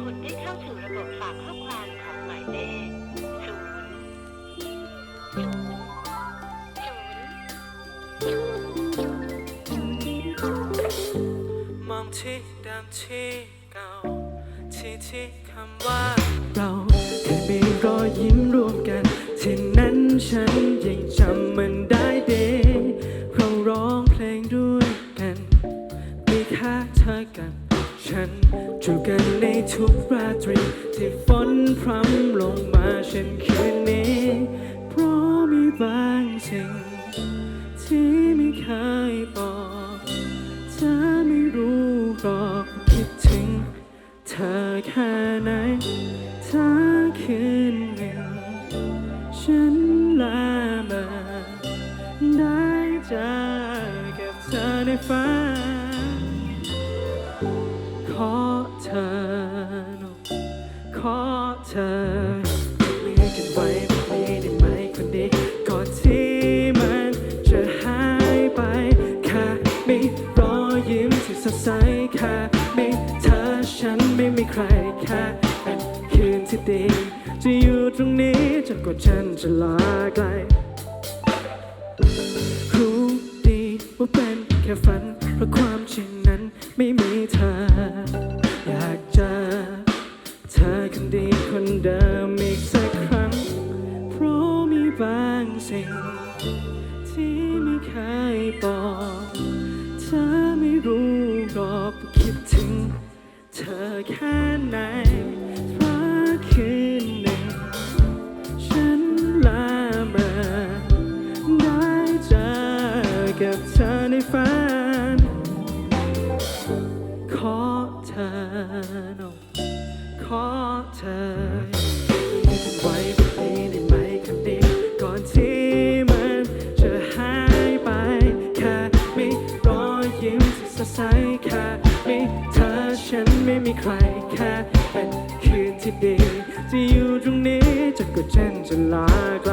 คุณได้เข้าสู่ระบบฝากข้อความของหมายเลขศูนย์ศูนย์ศูนย์มองที่เดิมที่เก่าที่ที่คำว่าเราเคยมีรอยยิ้มร่วมกัน ที่นั้นฉันยังจำมันได้ ทุกราตรี ที่ฝนพรำลงมาเช่นคืนนี้ เพราะมีบางสิ่ง ที่ไม่เคยบอกเธอไม่รู้หรอกคิดถึง เธอแค่ไหนถ้าคืนหนึ่ง ฉันละเมอได้เจอกับเธอในฝัน ขอเธอมีกันไว้แบบนี้ได้ไหมคนดีก่อนที่มันจะหายไปแค่มีรอยยิ้มที่สดใสแค่มีเธอฉันไม่มีใครแค่เป็นคืนที่ดีจะอยู่ตรงนี้จนกว่าฉันจะลาไกลรู้ดีว่าเป็นแค่ฝัน บางสิ่ง ที่ไม่เคยบอกเธอไม่รู้หรอกว่าคิดถึง เธอแค่ไหน สดใสแค่มีเธอฉันไม่มีใครแค่เป็นคืนที่ดี ที่อยู่ตรงนี้จะก็เช่นจะลาไกล